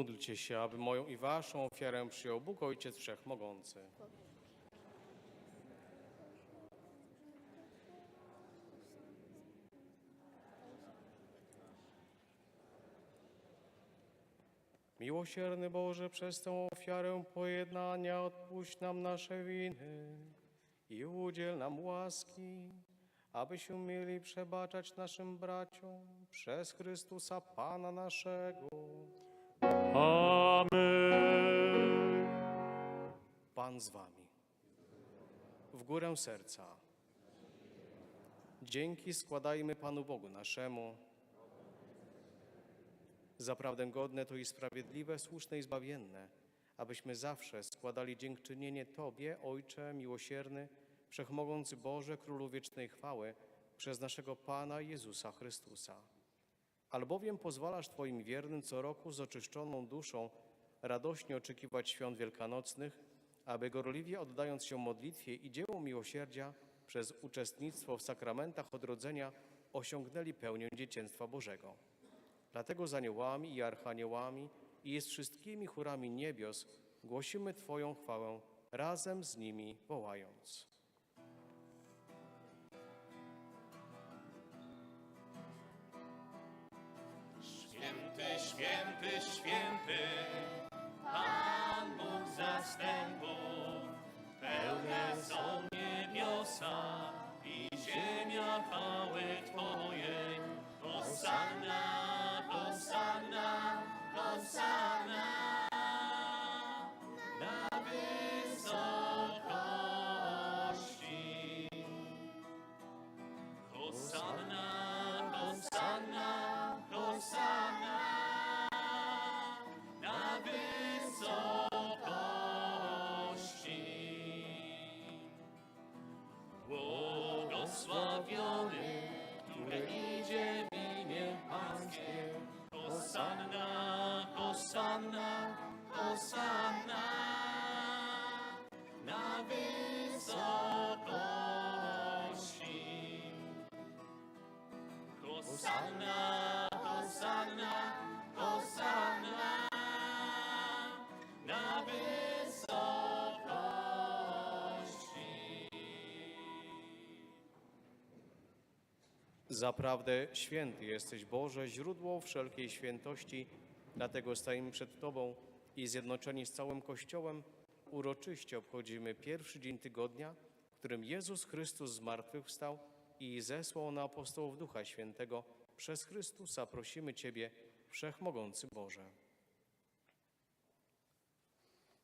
Módlcie się, aby moją i waszą ofiarę przyjął Bóg Ojciec Wszechmogący. Miłosierny Boże, przez tę ofiarę pojednania odpuść nam nasze winy i udziel nam łaski, abyśmy mieli przebaczać naszym braciom przez Chrystusa Pana naszego. Amen. Pan z wami. W górę serca. Dzięki składajmy Panu Bogu naszemu. Zaprawdę godne to i sprawiedliwe, słuszne i zbawienne, abyśmy zawsze składali dziękczynienie Tobie, Ojcze miłosierny, Wszechmogący Boże, Królu wiecznej chwały, przez naszego Pana Jezusa Chrystusa. Albowiem pozwalasz Twoim wiernym co roku z oczyszczoną duszą radośnie oczekiwać świąt wielkanocnych, aby gorliwie oddając się modlitwie i dziełu miłosierdzia przez uczestnictwo w sakramentach odrodzenia osiągnęli pełnię dzieciństwa Bożego. Dlatego z aniołami i archaniołami i z wszystkimi chórami niebios głosimy Twoją chwałę razem z nimi wołając. Święty, święty, Pan Bóg zastępów, pełne są niebiosa i ziemia chwały Twojej. Hosanna, Hosanna, Hosanna, Błogosławiony, który idzie w imię Pańskie. Hosanna, Hosanna, Hosanna, na wysokości. Zaprawdę święty jesteś Boże, źródło wszelkiej świętości, dlatego stajemy przed Tobą i zjednoczeni z całym Kościołem uroczyście obchodzimy pierwszy dzień tygodnia, w którym Jezus Chrystus zmartwychwstał i zesłał na apostołów Ducha Świętego. Przez Chrystusa prosimy Ciebie, Wszechmogący Boże.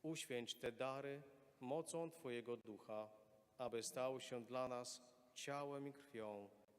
Uświęć te dary mocą Twojego Ducha, aby stał się dla nas ciałem i krwią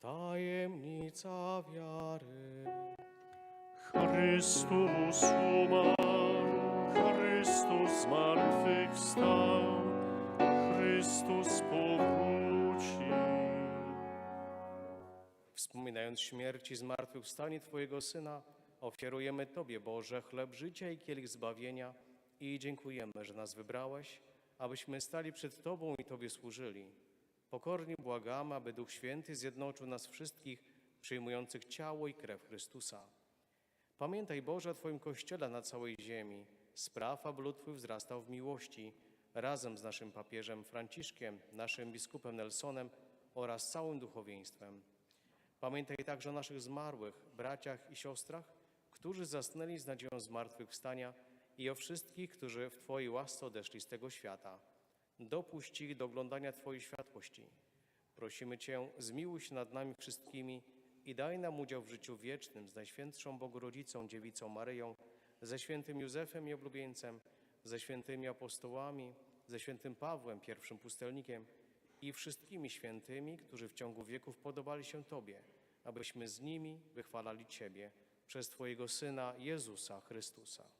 Tajemnica wiary. Chrystus umarł, Chrystus zmartwychwstał, Chrystus powróci. Wspominając śmierć i zmartwychwstanie Twojego Syna, ofiarujemy Tobie, Boże, chleb życia i kielich zbawienia i dziękujemy, że nas wybrałeś, abyśmy stali przed Tobą i Tobie służyli. Pokornie błagamy, aby Duch Święty zjednoczył nas wszystkich przyjmujących ciało i krew Chrystusa. Pamiętaj, Boże, o Twoim Kościele na całej ziemi, Spraw, aby lud Twój wzrastał w miłości, razem z naszym papieżem Franciszkiem, naszym biskupem Nelsonem oraz całym duchowieństwem. Pamiętaj także o naszych zmarłych braciach i siostrach, którzy zasnęli z nadzieją zmartwychwstania i o wszystkich, którzy w Twojej łasce odeszli z tego świata. Dopuść ich do oglądania Twojej światłości. Prosimy Cię, zmiłuj się nad nami wszystkimi i daj nam udział w życiu wiecznym z Najświętszą Bogorodzicą, Dziewicą Maryją, ze świętym Józefem i oblubieńcem, ze świętymi apostołami, ze świętym Pawłem, pierwszym pustelnikiem i wszystkimi świętymi, którzy w ciągu wieków podobali się Tobie, abyśmy z nimi wychwalali Ciebie przez Twojego Syna Jezusa Chrystusa.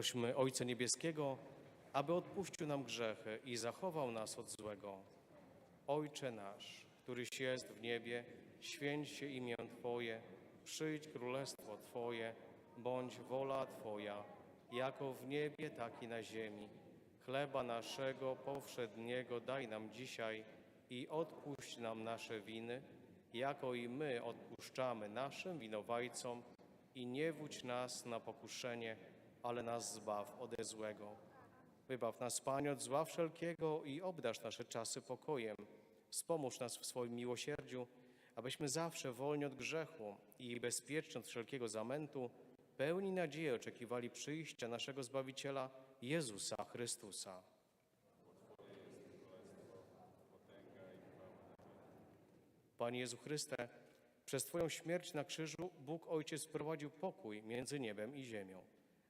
Prośmy Ojca Niebieskiego, aby odpuścił nam grzechy i zachował nas od złego. Ojcze nasz, któryś jest w niebie, święć się imię Twoje, przyjdź królestwo Twoje, bądź wola Twoja, jako w niebie, tak i na ziemi. Chleba naszego powszedniego daj nam dzisiaj i odpuść nam nasze winy, jako i my odpuszczamy naszym winowajcom i nie wódź nas na pokuszenie, ale nas zbaw ode złego. Wybaw nas, Panie, od zła wszelkiego i obdarz nasze czasy pokojem. Wspomóż nas w swoim miłosierdziu, abyśmy zawsze wolni od grzechu i bezpieczni od wszelkiego zamętu, pełni nadziei oczekiwali przyjścia naszego Zbawiciela, Jezusa Chrystusa. Panie Jezu Chryste, przez Twoją śmierć na krzyżu Bóg Ojciec wprowadził pokój między niebem i ziemią.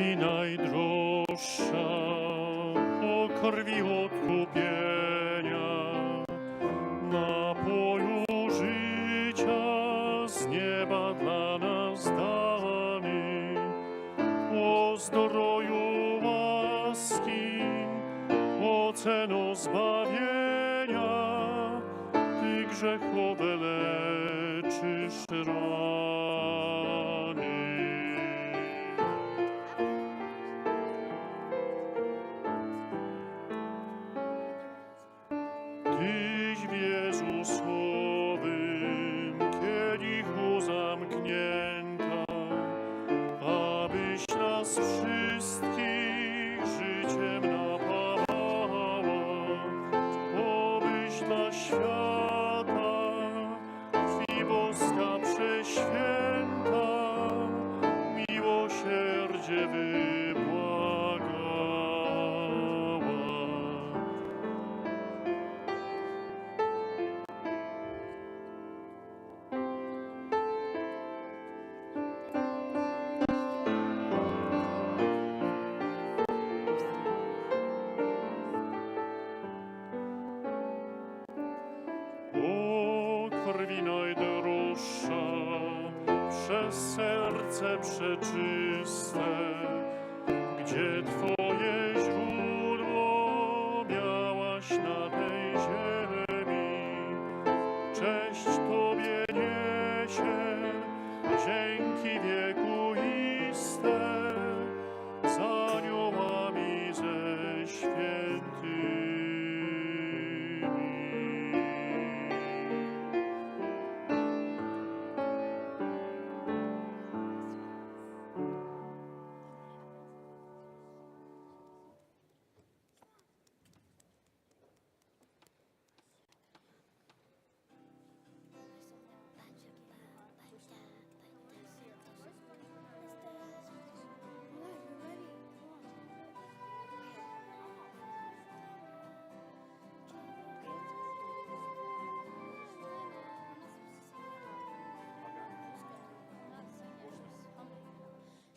Krwi najdroższa, o krwi odkupienia, napoju życia z nieba dla nas dany, o zdroju łaski, o cenu zbawienia, Ty grzechowe serce przeczyste, gdzie Twoje źródło miałaś na tej ziemi. Cześć Tobie niesie, dzięki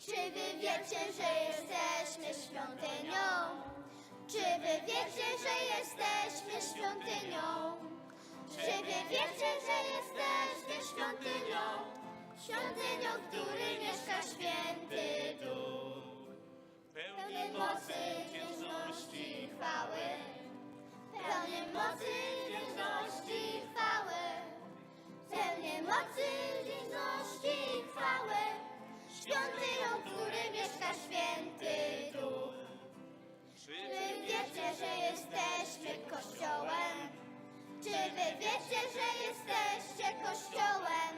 Czy wy wiecie, że jesteśmy świątynią? Czy wy wiecie, że jesteśmy świątynią? Czy wy wiecie, że jesteśmy świątynią? Świątynią, w której mieszka święty Duch. Pełny mocy, wdzięczności i chwały. Pełny mocy, wdzięczności i chwały. Pełny mocy, wdzięczności i chwały. Świątynią, w której mieszka święty Duch. Czy wy wiecie, że jesteśmy Kościołem? Czy wy wiecie, że jesteście Kościołem?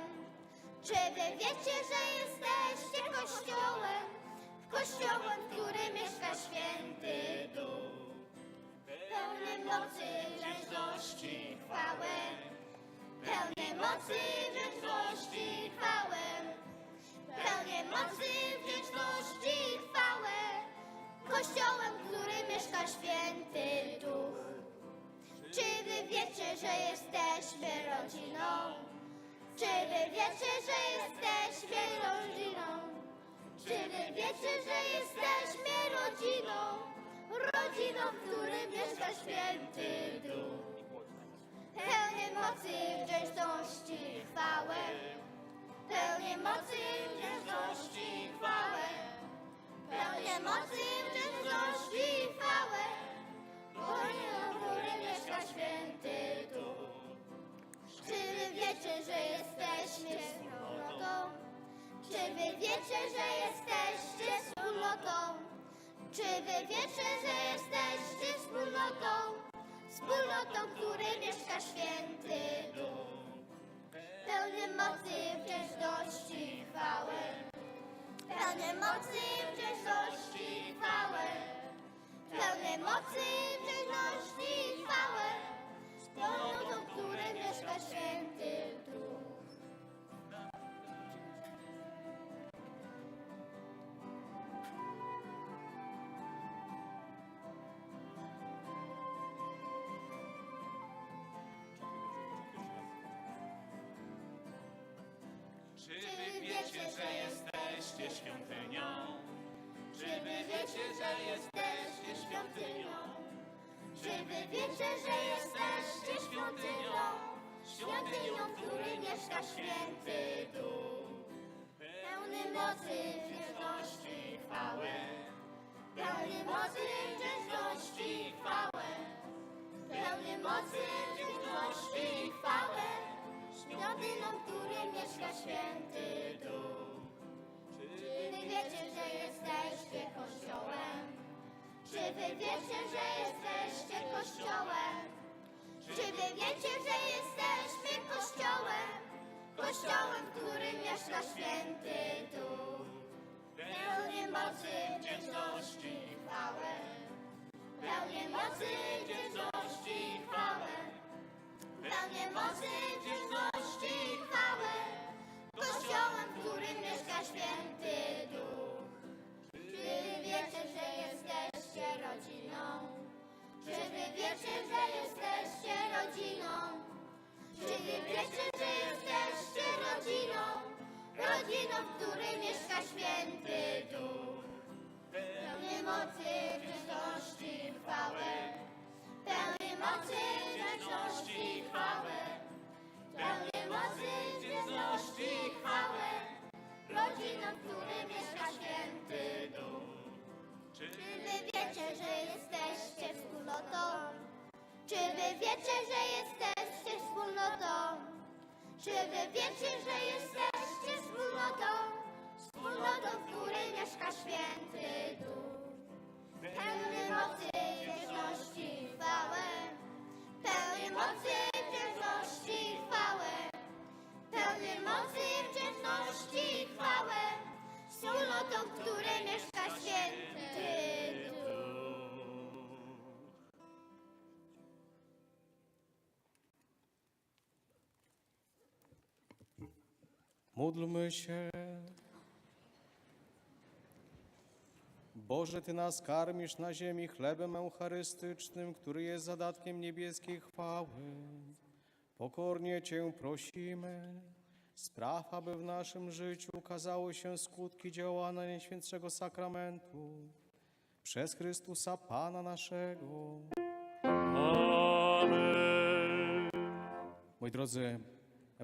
Czy wy wiecie, że jesteście Kościołem? Kościołem, w którym mieszka święty Duch. Pełny mocy, wdzięczności chwały. Pełny mocy, wdzięczności chwały. Pełny mocy, wdzięczności i chwały. Kościołem, w którym mieszka święty Duch. Czy wy wiecie, że jesteśmy rodziną? Czy wy wiecie, że jesteśmy rodziną? Czy wy wiecie, że jesteśmy rodziną? Rodziną, w którym mieszka święty Duch. Pełny mocy, wdzięczności mocy, wdzięczności i chwały. Pełny mocy, wdzięczności i chwały. Rodziną, w którym mieszka święty Duch. Czy wy wiecie, że jesteśmy wspólnotą? Czy wy wiecie, że jesteście wspólnotą? Czy wy wiecie, że jesteście wspólnotą? Wspólnotą, w której mieszka święty Duch. Pełny mocy, wdzięczności i chwały. Pełny mocy, wdzięczności i chwały. Pełny mocy, wdzięczności i chwały. Wspólnotą, w której mieszka święty. Czy wy wiecie, że jesteście świątynią? Czy wy wiecie, że jesteście świątynią? Czy wy wiecie, że jesteście świątynią? Świątynią, w której mieszka święty Duch. Pełny mocy, wdzięczności i chwały. Pełny mocy, wdzięczności i chwały. Pełny mocy, wdzięczności i chwały. Świątynią, w której mieszka święty Duch. Czy wy wiecie, że jesteście Kościołem? Czy wy wiecie, że jesteście Kościołem? Czy wy wiecie, że jesteśmy Kościołem? Kościołem, w którym mieszka święty Duch. Pełny mocy, wdzięczności i chwały. Pełny mocy, wdzięczności i chwały. Pełny mocy, wdzięczności i chwały. Kościołem, w którym mieszka święty Duch. Czy wiecie, że jesteście rodziną? Czy wy wiecie, że jesteście rodziną? Czy wy wiecie, że jesteście rodziną? Rodziną, w której mieszka święty Duch. Pełny mocy, wdzięczności i chwały. Pełny mocy, wdzięczności i chwały. Pełny mocy, wdzięczności i chwały. Rodziną, w której mieszka święty Duch. Czy wy wiecie, że jesteście wspólnotą? Czy wy wiecie, że jesteście wspólnotą? Czy wy wiecie, że jesteście wspólnotą? Wspólnotą, w której mieszka święty Duch. Pełny mocy, i chwały. Mocy, wdzięczności i chwały. Pełny mocy, wdzięczności i chwały. Wspólnotą, w której mieszka święty. Módlmy się. Boże, Ty nas karmisz na ziemi chlebem eucharystycznym, który jest zadatkiem niebieskiej chwały. Pokornie Cię prosimy, spraw, aby w naszym życiu ukazały się skutki działania Najświętszego Sakramentu przez Chrystusa Pana naszego. Amen. Moi drodzy,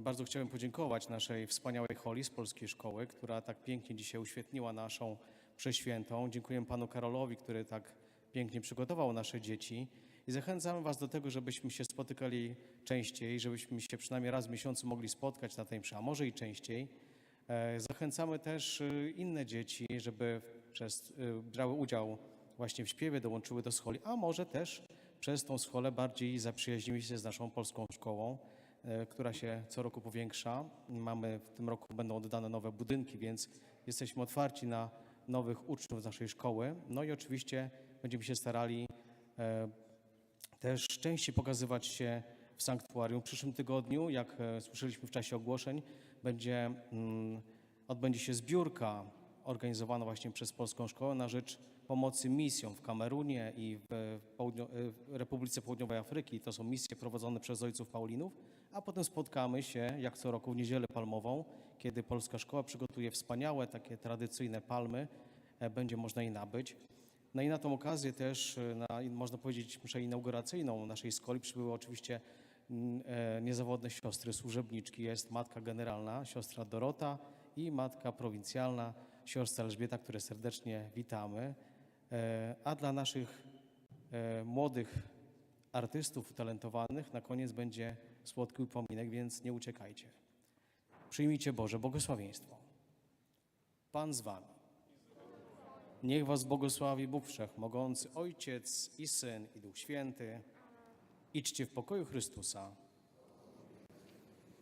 bardzo chciałem podziękować naszej wspaniałej Holi z Polskiej Szkoły, która tak pięknie dzisiaj uświetniła naszą przeświętą. Dziękuję panu Karolowi, który tak pięknie przygotował nasze dzieci. I zachęcamy was do tego, żebyśmy się spotykali częściej, żebyśmy się przynajmniej raz w miesiącu mogli spotkać na tej mszy, a może i częściej. E, Zachęcamy też y, inne dzieci, żeby przez, y, brały udział właśnie w śpiewie, dołączyły do scholi, a może też przez tą scholę bardziej zaprzyjaźniły się z naszą polską szkołą, e, która się co roku powiększa. Mamy w tym roku będą oddane nowe budynki, więc jesteśmy otwarci na nowych uczniów z naszej szkoły. No i oczywiście będziemy się starali e, też częściej pokazywać się w sanktuarium. W przyszłym tygodniu, jak e, słyszeliśmy w czasie ogłoszeń, będzie, mm, odbędzie się zbiórka organizowana właśnie przez Polską Szkołę na rzecz pomocy misjom w Kamerunie i w, Południo- e, w Republice Południowej Afryki. To są misje prowadzone przez ojców Paulinów, a potem spotkamy się, jak co roku, w Niedzielę Palmową, kiedy Polska Szkoła przygotuje wspaniałe, takie tradycyjne palmy. E, Będzie można je nabyć. No i na tą okazję też, e, na, można powiedzieć, mszę inauguracyjną naszej skoli przybyły oczywiście mm, e, niezawodne siostry służebniczki. Jest matka generalna, siostra Dorota i matka prowincjalna, siostra Elżbieta, które serdecznie witamy. A dla naszych młodych artystów utalentowanych na koniec będzie słodki upominek, więc nie uciekajcie. Przyjmijcie Boże błogosławieństwo. Pan z wami. Niech was błogosławi Bóg Wszechmogący, Ojciec i Syn i Duch Święty. Idźcie w pokoju Chrystusa.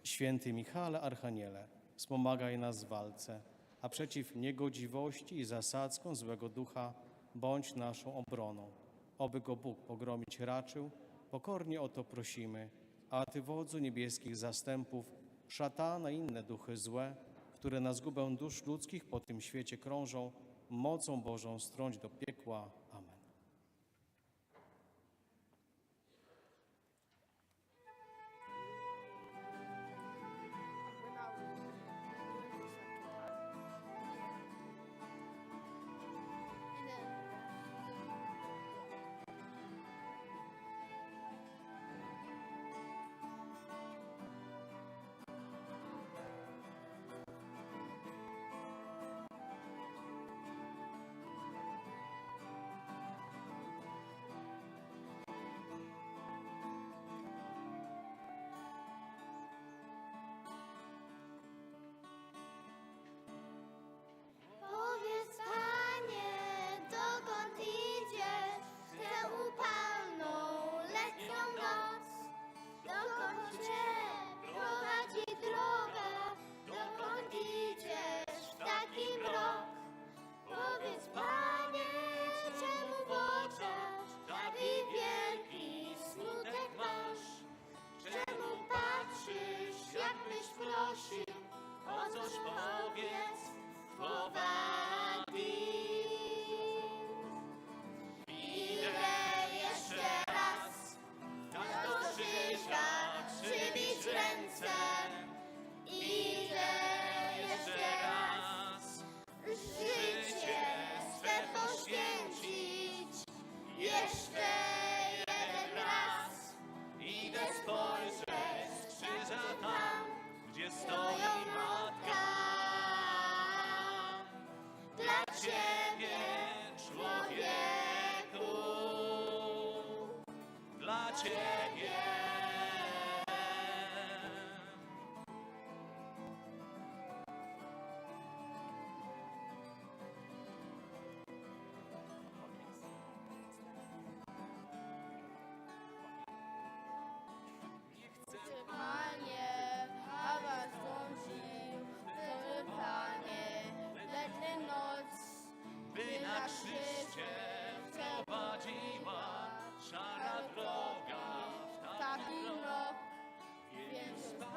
Święty Michale Archaniele, wspomagaj nas w walce, a przeciw niegodziwości i zasadzkom złego ducha bądź naszą obroną. Oby go Bóg pogromić raczył, pokornie o to prosimy, a Ty wodzu niebieskich zastępów, szatana i inne duchy złe, które na zgubę dusz ludzkich po tym świecie krążą, mocą Bożą strąć do piekła.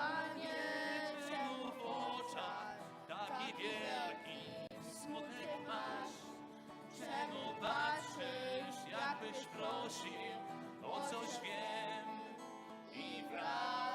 Panie, czemu w oczach taki wielki smutek masz? Czemu patrzysz, jakbyś prosił o coś wiem i wracasz?